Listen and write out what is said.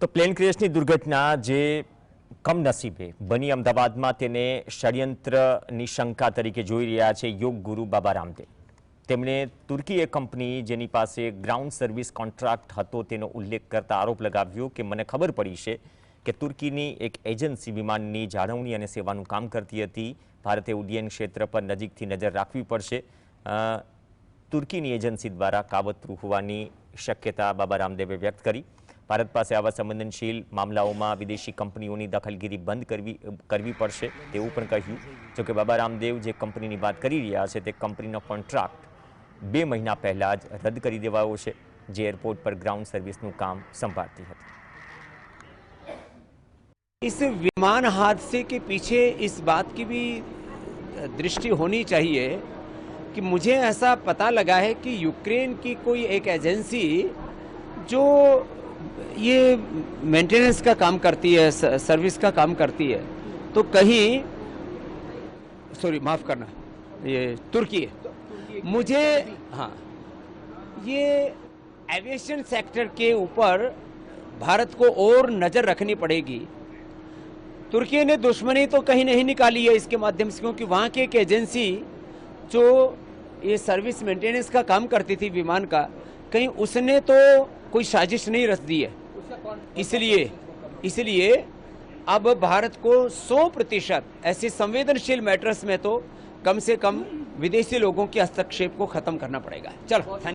તો પ્લેન ક્રેશની દુર્ઘટના જે કમનસીબે બની અમદાવાદમાં તેને ષડયંત્રની શંકા તરીકે જોઈ રહ્યા છે યોગ ગુરુ બાબા રામદેવ. તેમણે તુર્કી એક કંપની જેની પાસે ગ્રાઉન્ડ સર્વિસ કોન્ટ્રાક્ટ હતો તેનો ઉલ્લેખ કરતા આરોપ લગાવ્યો કે મને ખબર પડી છે કે તુર્કીની એક એજન્સી વિમાનની જાળવણી અને સેવાનું કામ કરતી હતી. ભારતે ઉડ્ડયન ક્ષેત્ર પર નજીકથી નજર રાખવી પડશે. તુર્કીની એજન્સી દ્વારા કાવતરું હોવાની શક્યતા બાબા રામદેવે વ્યક્ત કરી. ભારત પાસે આવા સંવેદનશીલ મામલાઓમાં વિદેશી કંપનીઓની દખલગીરી બંધ કરવી કરવી પડશે તેવું પણ કહ્યું જોકે બાબા રામદેવ જે કંપનીની વાત કરી રહ્યા છે તે કંપનીનો કોન્ટ્રાક્ટ બે મહિના પહેલા જ રદ કરી દેવાયો છે જે એરપોર્ટ પર ગ્રાઉન્ડ સર્વિસનું કામ સંભાળતી હતી इस विमान हादसे के पीछे इस बात की भी दृष्टि होनी चाहिए कि मुझे ऐसा पता लगा है कि यूक्रेन की कोई एक एजेंसी जो ये मेंटेनेंस का काम करती है सर्विस का काम करती है। तो कहीं सॉरी माफ़ करना, ये तुर्की है। मुझे हाँ ये एविएशन सेक्टर के ऊपर भारत को और नज़र रखनी पड़ेगी। तुर्की ने दुश्मनी तो कहीं नहीं निकाली है इसके माध्यम से, क्योंकि वहाँ की एक एजेंसी जो ये सर्विस मेंटेनेंस का काम करती थी विमान का, कहीं उसने तो कोई साजिश नहीं रख दी है इसलिए इसलिए अब भारत को 100 प्रतिशत ऐसे संवेदनशील मैटर्स में तो कम से कम विदेशी लोगों के हस्तक्षेप को खत्म करना पड़ेगा। चलो थैंक